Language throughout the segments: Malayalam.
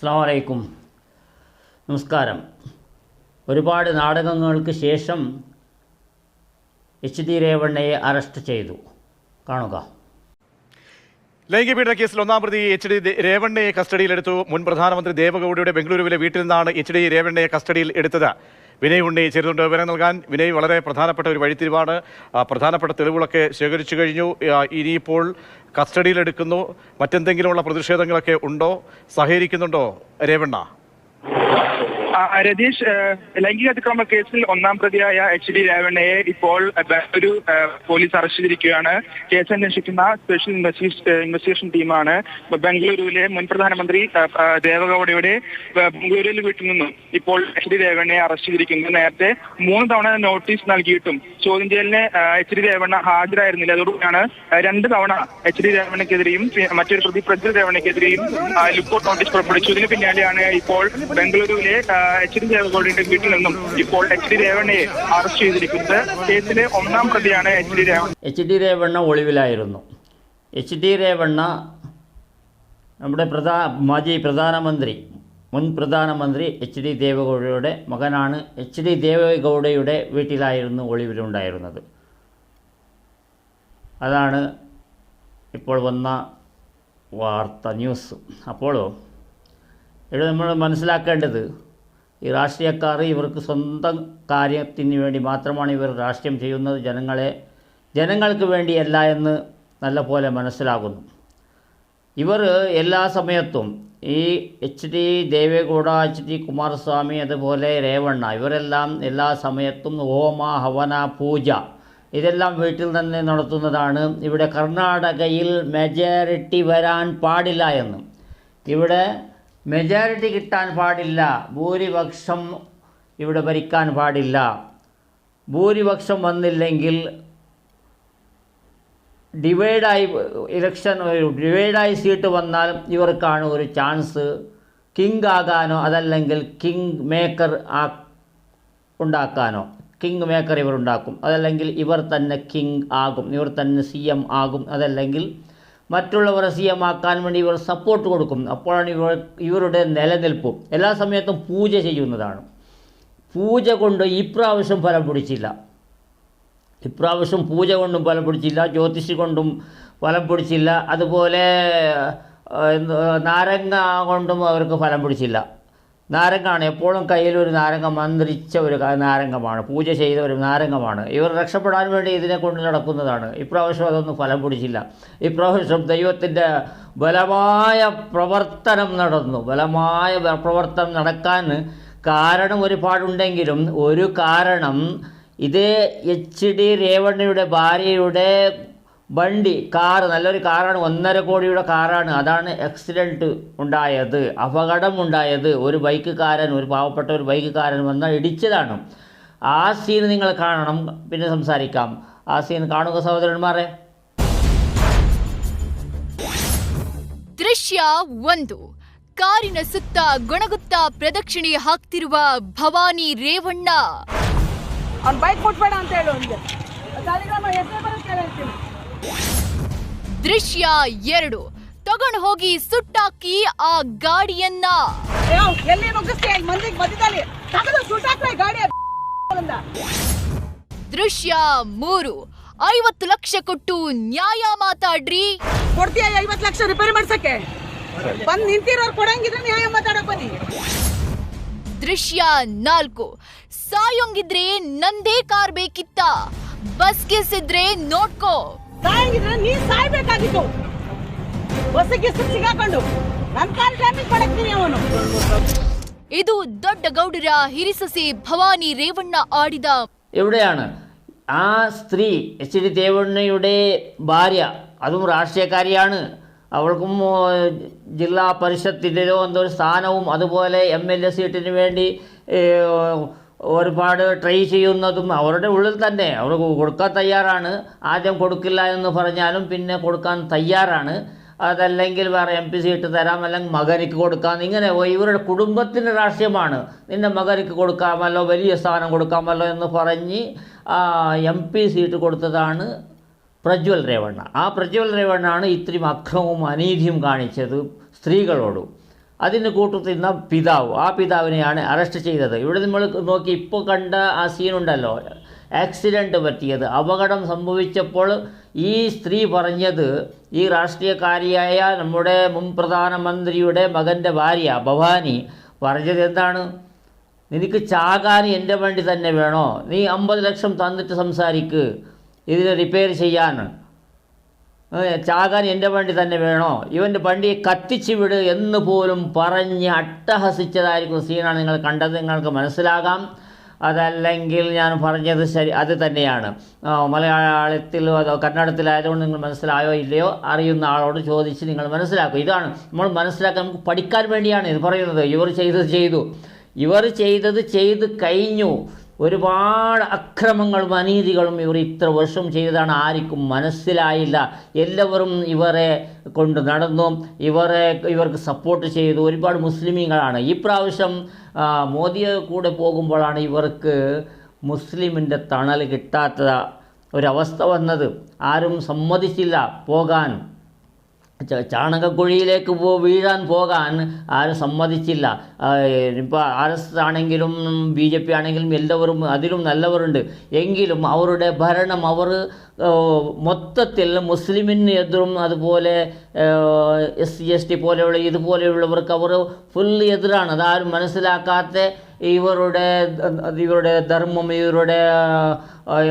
അസ്സാം വലൈക്കും നമസ്കാരം. ഒരുപാട് നാടകങ്ങൾക്ക് ശേഷം എച്ച് ഡി രേവണ്ണയെ അറസ്റ്റ് ചെയ്തു. കാണുക. ലൈംഗികപീഡന കേസിൽ ഒന്നാം പ്രതി എച്ച് ഡി രേവണ്ണയെ കസ്റ്റഡിയിലെടുത്തു. മുൻ പ്രധാനമന്ത്രി ദേവഗൌഡയുടെ ബംഗളൂരുവിലെ വീട്ടിൽ നിന്നാണ് എച്ച് ഡി രേവണ്ണയെ കസ്റ്റഡിയിൽ എടുത്തത്. വിനയ് ഉണ്ണി ചേരുന്നുണ്ട് വിവരം നൽകാൻ വിനയ് വളരെ പ്രധാനപ്പെട്ട ഒരു വഴിത്തിരിവാണ്. പ്രധാനപ്പെട്ട തെളിവുകളൊക്കെ ശേഖരിച്ചു കഴിഞ്ഞു. ഇനിയിപ്പോൾ കസ്റ്റഡിയിലെടുക്കുന്നു മറ്റെന്തെങ്കിലുമുള്ള പ്രതിഷേധങ്ങളൊക്കെ ഉണ്ടോ? സഹകരിക്കുന്നുണ്ടോ? രേവണ്ണ. രതീഷ് ലൈംഗിക അതിക്രമ കേസിൽ ഒന്നാം പ്രതിയായ എച്ച് ഡി രേവണ്ണയെ ഇപ്പോൾ ഒരു പോലീസ് അറസ്റ്റ് ചെയ്തിരിക്കുകയാണ്. കേസ് അന്വേഷിക്കുന്ന സ്പെഷ്യൽ ഇൻവെസ്റ്റിഗേഷൻ ടീമാണ് ബംഗളൂരുവിലെ മുൻ പ്രധാനമന്ത്രി ദേവഗൌഡയുടെ ബംഗളൂരുവിൽ വീട്ടിൽ നിന്നും ഇപ്പോൾ എച്ച് ഡി രേവണ്ണയെ അറസ്റ്റ് ചെയ്തിരിക്കുന്നത് നേരത്തെ മൂന്ന് തവണ നോട്ടീസ് നൽകിയിട്ടും ചോദ്യം ചെയ്യലിന് എച്ച് ഡി രേവണ്ണ ഹാജരായിരുന്നില്ല. അതോടുകൂടിയാണ് രണ്ട് തവണ എച്ച് ഡി രേവണ്ണയ്ക്കെതിരെയും മറ്റൊരു പ്രതി പ്രജ്വൽ രേവണ്ണയ്ക്കെതിരെയും ലുക്കൌട്ട് നോട്ടീസ് പുറപ്പെടുവിച്ചു. ഇതിന് പിന്നാലെയാണ് ഇപ്പോൾ ബംഗളൂരുവിലെ എച്ച് ഡി ദേവഗൌഡയുടെ വീട്ടിൽ നിന്നും ഇപ്പോൾ എച്ച് ഡി രേവണ്ണയെ അറസ്റ്റ് ചെയ്തിരിക്കുന്നത്. കേസിലെ ഒന്നാം പ്രതിയാണ് H D Revanna. H D Revanna ഒളിവിലായിരുന്നു. H D Revanna നമ്മുടെ പ്രധാ മാജി പ്രധാനമന്ത്രി മുൻ പ്രധാനമന്ത്രി എച്ച് ഡി ദേവഗൌഡയുടെ മകനാണ് എച്ച് ഡി ദേവഗൌഡയുടെ വീട്ടിലായിരുന്നു ഒളിവിലുണ്ടായിരുന്നത്. അതാണ് ഇപ്പോൾ വന്ന വാർത്ത ന്യൂസ്. അപ്പോൾ ഇവിടെ നമ്മൾ മനസ്സിലാക്കേണ്ടത് ഈ രാഷ്ട്രീയക്കാർ ഇവർക്ക് സ്വന്തം കാര്യത്തിന് വേണ്ടി മാത്രമാണ് ഇവർ രാഷ്ട്രീയം ചെയ്യുന്നത്. ജനങ്ങളെ ജനങ്ങൾക്ക് വേണ്ടിയല്ല എന്ന് നല്ലപോലെ മനസ്സിലാകുന്നു. ഇവർ എല്ലാ സമയത്തും ഈ H D Devegowda H D Kumaraswamy അതുപോലെ രേവണ്ണ ഇവരെല്ലാം എല്ലാ സമയത്തും ഹോമ ഹവന പൂജ ഇതെല്ലാം വീട്ടിൽ തന്നെ നടത്തുന്നതാണ്. ഇവിടെ കർണാടകയിൽ മെജോറിറ്റി വരാൻ പാടില്ല എന്ന്. ഇവിടെ മെജോറിറ്റി കിട്ടാൻ പാടില്ല. ഭൂരിപക്ഷം ഇവിടെ ഭരിക്കാൻ പാടില്ല. ഭൂരിപക്ഷം വന്നില്ലെങ്കിൽ ഡിവൈഡായി ഇലക്ഷൻ ഡിവൈഡായി സീറ്റ് വന്നാൽ ഇവർക്കാണ് ഒരു ചാൻസ് കിങ് ആകാനോ അതല്ലെങ്കിൽ കിങ് മേക്കർ ആ ഉണ്ടാക്കാനോ. കിങ് മേക്കർ ഇവർ ഉണ്ടാക്കും. അതല്ലെങ്കിൽ ഇവർ തന്നെ കിങ് ആകും. ഇവർ തന്നെ സി എം ആകും. അതല്ലെങ്കിൽ മറ്റുള്ളവരെ സി എം ആക്കാൻ വേണ്ടി ഇവർ സപ്പോർട്ട് കൊടുക്കും. അപ്പോഴാണ് ഇവർ ഇവരുടെ നിലനിൽപ്പ്. എല്ലാ സമയത്തും പൂജ ചെയ്യുന്നതാണ്. പൂജ കൊണ്ട് ഇപ്രാവശ്യം ഫലം പിടിച്ചില്ല. ഇപ്രാവശ്യം പൂജ കൊണ്ടും ഫലം പിടിച്ചില്ല. ജ്യോതിഷി കൊണ്ടും ഫലം പിടിച്ചില്ല. അതുപോലെ നാരങ്ങ കൊണ്ടും അവർക്ക് ഫലം പിടിച്ചില്ല. നാരങ്ങാണ്. എപ്പോഴും കയ്യിൽ ഒരു നാരങ്ങ മന്ത്രിച്ച ഒരു നാരങ്ങമാണ്. പൂജ ചെയ്ത ഒരു നാരങ്ങമാണ്. ഇവർ രക്ഷപ്പെടാൻ വേണ്ടി ഇതിനെ കൊണ്ട് നടക്കുന്നതാണ്. ഇപ്രാവശ്യം അതൊന്നും ഫലം പിടിച്ചില്ല. ഇപ്രാവശ്യം ദൈവത്തിന്റെ ബലമായ പ്രവർത്തനം നടന്നു. ബലമായ പ്രവർത്തനം നടക്കാൻ കാരണം ഒരുപാടുണ്ടെങ്കിലും ഒരു കാരണം ഇതേ എച്ച് ഡി രേവണ്ണയുടെ ഭാര്യയുടെ വണ്ടി കാറ് നല്ലൊരു കാറാണ് ഒന്നര കോടിയുടെ കാറാണ് അതാണ് ആക്സിഡൻറ്റ് ഉണ്ടായത് അപകടം ഉണ്ടായത് ഒരു ബൈക്കുകാരൻ ഒരു പാവപ്പെട്ട ഒരു ബൈക്കുകാരൻ വന്ന് ഇടിച്ചതാണ് ആ സീൻ നിങ്ങൾ കാണണം പിന്നെ സംസാരിക്കാം ആ സീൻ കാണുക സഹോദരന്മാരെ ದೃಶ್ಯ ಒಂದು ಕಾರಿನ ಸುತ್ತ ಗೊಣಗುತ್ತಾ ಪ್ರದಕ್ಷಿಣೆ ಹಾಕ್ತಿರುವ ಭವಾನಿ ರೇವಣ್ಣ ಅವ್ನು ಬೈಕ್ ಕೊಟ್ಬೇಡ ಅಂತ ಹೇಳು ದೃಶ್ಯ ಎರಡು. ತಗೊಂಡು ಹೋಗಿ ಸುಟ್ಟಾಕಿ ಆ ಗಾಡಿಯನ್ನ. ದೃಶ್ಯ ಮೂರು. ಐವತ್ತು ಲಕ್ಷ ಕೊಟ್ಟು ನ್ಯಾಯ ಮಾತಾಡ್ರಿ. ಕೊಡ್ತೀಯ ಐವತ್ತು ಲಕ್ಷ ರಿಪೇರಿ ಮಾಡ್ಸಕ್ಕೆ? ಬಂದ್ ನಿಂತಿರೋರು ಕೊಡಂಗಿದ್ರೆ ನ್ಯಾಯ ಮಾತಾಡಕ್ ಬನ್ನಿ. ದೃಶ್ಯ ನಾಲ್ಕು. ಸಾಯೋಂಗಿದ್ರೆ ನಂದೇ ಕಾರ್ ಬೇಕಿತ್ತ? ಬಸ್ ಸಿದ್ರೆ ನೋಡ್ಕೋ. ಸಾಯಂಗಿದ್ರೆ ನೀ ಸಾಯ್ಬೇಕಾಗಿತ್ತು ಬಸ್ಸಿಗೆ ಸಿಗಾಕೊಂಡು ನನ್ ಕಾಲ್ ಡ್ಯಾಮೇಜ್ ಮಾಡಕ್ತೀನಿ ಅವನು ಇದು ದೊಡ್ಡ ಗೌಡರ ಹಿರಿಸಸಿ ಭವಾನಿ ರೇವಣ್ಣ ಆಡಿದ എവിടെയാണ് ആ സ്ത്രീ എച്ച് ഡി ദേവണ്ണയുടെ ഭാര്യ അതും രാഷ്ട്രീയക്കാരിയാണ് അവൾക്കും ഓ, ജില്ലാ പരിഷത്തിൻ്റെയോ എന്തോ ഒരു സ്ഥാനവും അതുപോലെ എം എൽ എ സീറ്റിന് വേണ്ടി ഏ, ഒരുപാട് ട്രൈ ചെയ്യുന്നതും അവരുടെ ഉള്ളിൽ തന്നെ. അവർ കൊടുക്കാൻ തയ്യാറാണ്. ആദ്യം കൊടുക്കില്ല എന്ന് പറഞ്ഞാലും പിന്നെ കൊടുക്കാൻ തയ്യാറാണ്. അതല്ലെങ്കിൽ വേറെ എം പി സീറ്റ് തരാം അല്ലെങ്കിൽ മകനിക്ക് കൊടുക്കാം. ഇങ്ങനെ ഇവരുടെ കുടുംബത്തിന്റെ രാഷ്ട്രീയമാണ്. നിന്റെ മകനിക്ക് കൊടുക്കാമല്ലോ വലിയ സ്ഥാനം കൊടുക്കാമല്ലോ എന്ന് പറഞ്ഞ് എം പി സീറ്റ് കൊടുത്തതാണ് പ്രജ്വൽ രേവണ്ണ. ആ പ്രജ്വൽ രേവണ്ണാണ് ഇത്രയും അക്രമവും അനീതിയും കാണിച്ചത് സ്ത്രീകളോടും. അതിന് കൂട്ടുത്തിന്ന പിതാവ്. ആ പിതാവിനെയാണ് അറസ്റ്റ് ചെയ്തത്. ഇവിടെ നമ്മൾ നോക്കി ഇപ്പോൾ കണ്ട ആ സീനുണ്ടല്ലോ ആക്സിഡന്റ് പറ്റിയത്. അപകടം സംഭവിച്ചപ്പോൾ ഈ സ്ത്രീ പറഞ്ഞത് ഈ രാഷ്ട്രീയക്കാരിയായ നമ്മുടെ മുൻ പ്രധാനമന്ത്രിയുടെ മകന്റെ ഭാര്യ ഭവാനി പറഞ്ഞത് എന്താണ്? നിനക്ക് ചാകാൻ എന്റെ വേണ്ടി തന്നെ വേണോ? നീ അമ്പത് ലക്ഷം തന്നിട്ട് സംസാരിക്ക്. ഇതിനെ റിപ്പയർ ചെയ്യാൻ. ചാകാൻ എന്റെ വണ്ടി തന്നെ വേണോ? ഇവന്റെ വണ്ടിയെ കത്തിച്ചു വിട് എന്ന് പോലും പറഞ്ഞ് അട്ടഹസിച്ചതായിരിക്കും സീനാണ് നിങ്ങൾ കണ്ടത്. നിങ്ങൾക്ക് മനസ്സിലാകാം. അതല്ലെങ്കിൽ ഞാൻ പറഞ്ഞത് ശരി അത് തന്നെയാണ്. മലയാളത്തിലോ അതോ കന്നഡത്തിലായതുകൊണ്ട് നിങ്ങൾ മനസ്സിലായോ ഇല്ലയോ അറിയുന്ന ആളോട് ചോദിച്ച് നിങ്ങൾ മനസ്സിലാക്കും. ഇതാണ് നമ്മൾ മനസ്സിലാക്കാൻ നമുക്ക് പഠിക്കാൻ വേണ്ടിയാണ് ഇത് പറയുന്നത്. ഇവർ ചെയ്തത് ചെയ്തു. ഇവർ ചെയ്തത് ചെയ്ത് കഴിഞ്ഞു. ഒരുപാട് അക്രമങ്ങളും അനീതികളും ഇവർ ഇത്ര വർഷം ചെയ്തതാണ്. ആർക്കും മനസ്സിലായില്ല. എല്ലാവരും ഇവരെ കൊണ്ട് നടന്നു. ഇവരെ ഇവർക്ക് സപ്പോർട്ട് ചെയ്തു. ഒരുപാട് മുസ്ലിമീങ്ങളാണ്. ഈ പ്രാവശ്യം മോദിയെ കൂടെ പോകുമ്പോഴാണ് ഇവർക്ക് മുസ്ലിമിന്റെ തണൽ കിട്ടാത്ത ഒരവസ്ഥ വന്നത്. ആരും സമ്മതിച്ചില്ല പോകാൻ. ചാണകക്കുഴിയിലേക്ക് പോ വീഴാൻ പോകാൻ ആരും സമ്മതിച്ചില്ല. ഇപ്പോൾ ആർ എസ് ആണെങ്കിലും ബി ജെ പി ആണെങ്കിലും എല്ലാവരും അതിലും നല്ലവരുണ്ട്. എങ്കിലും അവരുടെ ഭരണം അവർ മൊത്തത്തിൽ മുസ്ലിമിന് എതിരും അതുപോലെ എസ് സി എസ് ടി പോലെയുള്ള ഇതുപോലെയുള്ളവർക്ക് അവർ ഫുൾ എതിരാണ്. അതാരും മനസ്സിലാക്കാത്ത ഇവരുടെ ഇവരുടെ ധർമ്മം ഇവരുടെ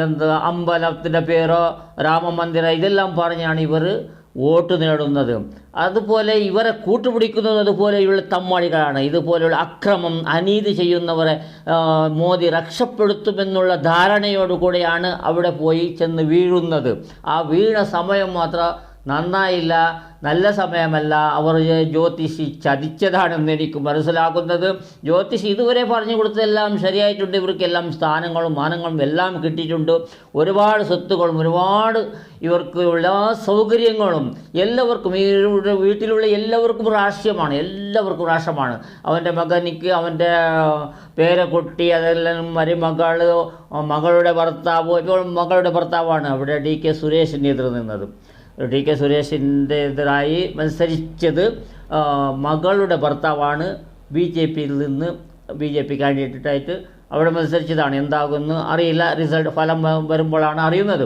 എന്താ അമ്പലത്തിന്റെ പേരോ രാമമന്ദിരം ഇതെല്ലാം പറഞ്ഞാണ് ഇവർ വോട്ട് നേടുന്നത് അതുപോലെ ഇവരെ കൂട്ടുപിടിക്കുന്നത് അതുപോലെയുള്ള തമ്മാടികളാണ്. ഇതുപോലെയുള്ള അക്രമം അനീതി ചെയ്യുന്നവരെ മോദി രക്ഷപ്പെടുത്തുമെന്നുള്ള ധാരണയോടുകൂടെയാണ് അവിടെ പോയി ചെന്ന് വീഴുന്നത്. ആ വീണ സമയം മാത്രം നന്നായില്ല നല്ല സമയമല്ല. അവർ ജ്യോതിഷി ചതിച്ചതാണെന്ന് എനിക്ക് മനസ്സിലാക്കുന്നത്. ജ്യോതിഷി ഇതുവരെ പറഞ്ഞു കൊടുത്തതെല്ലാം ശരിയായിട്ടുണ്ട്. ഇവർക്കെല്ലാം സ്ഥാനങ്ങളും മാനങ്ങളും എല്ലാം കിട്ടിയിട്ടുണ്ട്. ഒരുപാട് സ്വത്തുകളും ഒരുപാട് ഇവർക്ക് എല്ലാ സൗകര്യങ്ങളും എല്ലാവർക്കും ഇവരുടെ വീട്ടിലുള്ള എല്ലാവർക്കും രാഷ്ട്രീയമാണ്. എല്ലാവർക്കും രാഷ്ട്രമാണ് അവന്റെ മകനിക്ക് അവന്റെ പേരക്കുട്ടി അതെല്ലാം മരുമകൾ മകളുടെ ഭർത്താവ് ഇപ്പോൾ മകളുടെ ഭർത്താവാണ്. അവിടെ ഡി കെ സുരേഷിന്റെ എതിർ നിന്നത്. ഡി കെ സുരേഷിന്റെ എതിരായി മത്സരിച്ചത് മകളുടെ ഭർത്താവാണ് ബി ജെ പിയിൽ നിന്ന് ബി ജെ പി കാൻഡിഡേറ്റായിട്ട് അവിടെ മത്സരിച്ചതാണ്. എന്താകുമെന്ന് അറിയില്ല. റിസൾട്ട് ഫലം വരുമ്പോഴാണ് അറിയുന്നത്.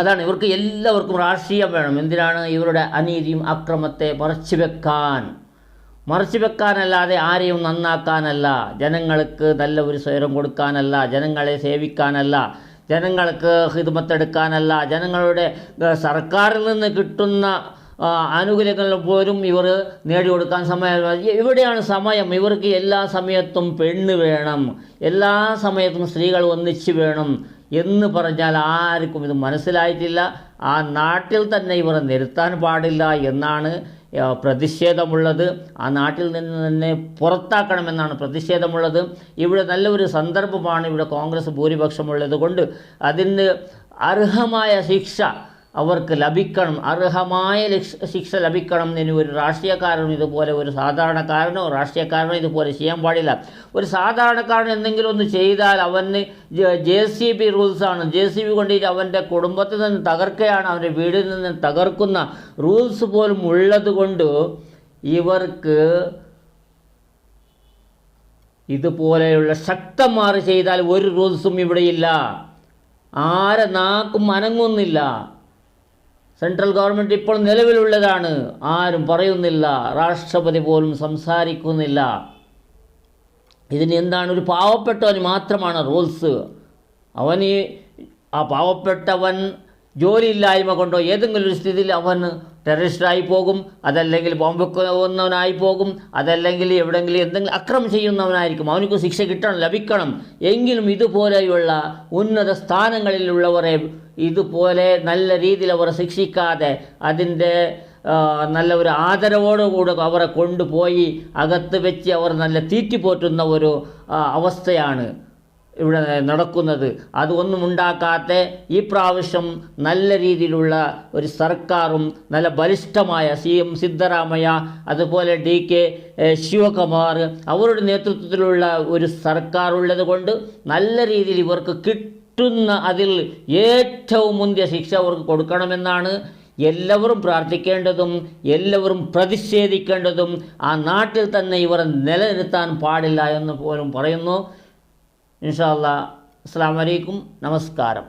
അതാണ് ഇവർക്ക് എല്ലാവർക്കും രാഷ്ട്രീയം വേണം. എന്തിനാണ് ഇവരുടെ അനീതിയും അക്രമത്തെ മറച്ചു വെക്കാൻ? മറച്ചു വെക്കാനല്ലാതെ ആരെയും നന്നാക്കാനല്ല. ജനങ്ങൾക്ക് നല്ല ഒരു സ്വരം കൊടുക്കാനല്ല. ജനങ്ങളെ സേവിക്കാനല്ല. ജനങ്ങൾക്ക് ഹിദ്മത്തെടുക്കാനല്ല ജനങ്ങളുടെ സർക്കാരിൽ നിന്ന് കിട്ടുന്ന ആനുകൂല്യങ്ങൾ പോലും ഇവർ നേടിയെടുക്കാൻ സമയം ഇവിടെയാണ് സമയം. ഇവർക്ക് എല്ലാ സമയത്തും പെണ്ണ് വേണം. എല്ലാ സമയത്തും സ്ത്രീകൾ ഒന്നിച്ച് വേണം എന്ന് പറഞ്ഞാൽ ആർക്കും ഇത് മനസ്സിലായിട്ടില്ല. ആ നാട്ടിൽ തന്നെ ഇവർ നിർത്താൻ പാടില്ല എന്നാണ് പ്രതിഷേധമുള്ളത് ആ നാട്ടിൽ നിന്ന് തന്നെ പുറത്താക്കണമെന്നാണ് പ്രതിഷേധമുള്ളത്. ഇവിടെ നല്ലൊരു സന്ദർഭമാണ് ഇവിടെ കോൺഗ്രസ് ഭൂരിപക്ഷമുള്ളത് കൊണ്ട് അതിന് അർഹമായ ശിക്ഷ അവർക്ക് ലഭിക്കണം അർഹമായ ശിക്ഷ ലഭിക്കണം എന്ന് ഒരു രാഷ്ട്രീയക്കാരനും ഇതുപോലെ ഒരു സാധാരണക്കാരനോ രാഷ്ട്രീയക്കാരനോ ഇതുപോലെ ചെയ്യാൻ പാടില്ല. ഒരു സാധാരണക്കാരൻ എന്തെങ്കിലും ഒന്ന് ചെയ്താൽ അവന് ജെ സി ബി റൂൾസാണ്. ജെ സി ബി കൊണ്ടിട്ട് അവന്റെ കുടുംബത്തിൽ നിന്ന് തകർക്കുകയാണ് അവന്റെ വീടിൽ നിന്ന് തകർക്കുന്ന റൂൾസ് പോലും ഉള്ളത് കൊണ്ട് ഇവർക്ക് ഇതുപോലെയുള്ള ശക്തന്മാർ ചെയ്താൽ ഒരു റൂൾസും ഇവിടെയില്ല ആരെ നാക്കും അനങ്ങുന്നില്ല. സെൻട്രൽ ഗവൺമെന്റ് ഇപ്പോൾ നിലവിലുള്ളതാണ്. ആരും പറയുന്നില്ല. രാഷ്ട്രപതി പോലും സംസാരിക്കുന്നില്ല. ഇതിന് എന്താണ് ഒരു പാവപ്പെട്ടവന് മാത്രമാണ് റൂൾസ്. അവന് ആ പാവപ്പെട്ടവൻ ജോലിയില്ലായ്മ കൊണ്ടോ ഏതെങ്കിലും ഒരു സ്ഥിതിയിൽ അവൻ ടെററിസ്റ്റായി പോകും അതല്ലെങ്കിൽ ബോംബ് വെക്കുന്നവനായി പോകും അതല്ലെങ്കിൽ എവിടെങ്കിലും എന്തെങ്കിലും അക്രമം ചെയ്യുന്നവനായിരിക്കും. അവനക്ക് ശിക്ഷ കിട്ടണം ലഭിക്കണം. എങ്കിലും ഇതുപോലെയുള്ള ഉന്നത സ്ഥാനങ്ങളിലുള്ളവരെ ഇതുപോലെ നല്ല രീതിയിൽ അവർ ശിക്ഷിക്കാതെ അതിന്റെ നല്ല ഒരു ആദരവോടുകൂടെ അവരെ കൊണ്ടുപോയി അകത്ത് വെച്ച് അവർ നല്ല തീറ്റിപ്പോറ്റുന്ന ഒരു അവസ്ഥയാണ്. ഇവിടെ നടക്കുന്നത്. അതൊന്നും ഉണ്ടാക്കാത്ത ഈ പ്രാവശ്യം നല്ല രീതിയിലുള്ള ഒരു സർക്കാരും നല്ല ബലിഷ്ഠമായ സി എം സിദ്ധരാമയ്യ അതുപോലെ ഡി കെ ശിവകുമാർ അവരുടെ നേതൃത്വത്തിലുള്ള ഒരു സർക്കാർ ഉള്ളത് കൊണ്ട് നല്ല രീതിയിൽ ഇവർക്ക് കിട്ടുന്ന അതിൽ ഏറ്റവും മുന്തിയ ശിക്ഷ അവർക്ക് കൊടുക്കണമെന്നാണ് എല്ലാവരും പ്രാർത്ഥിക്കേണ്ടതും എല്ലാവരും പ്രതിഷേധിക്കേണ്ടതും ആ നാട്ടിൽ തന്നെ ഇവർ നിലനിർത്താൻ പാടില്ല എന്ന് പോലും പറയുന്നു. ഇൻഷാ അല്ലാ അസ്സാം വലൈക്കും നമസ്കാരം.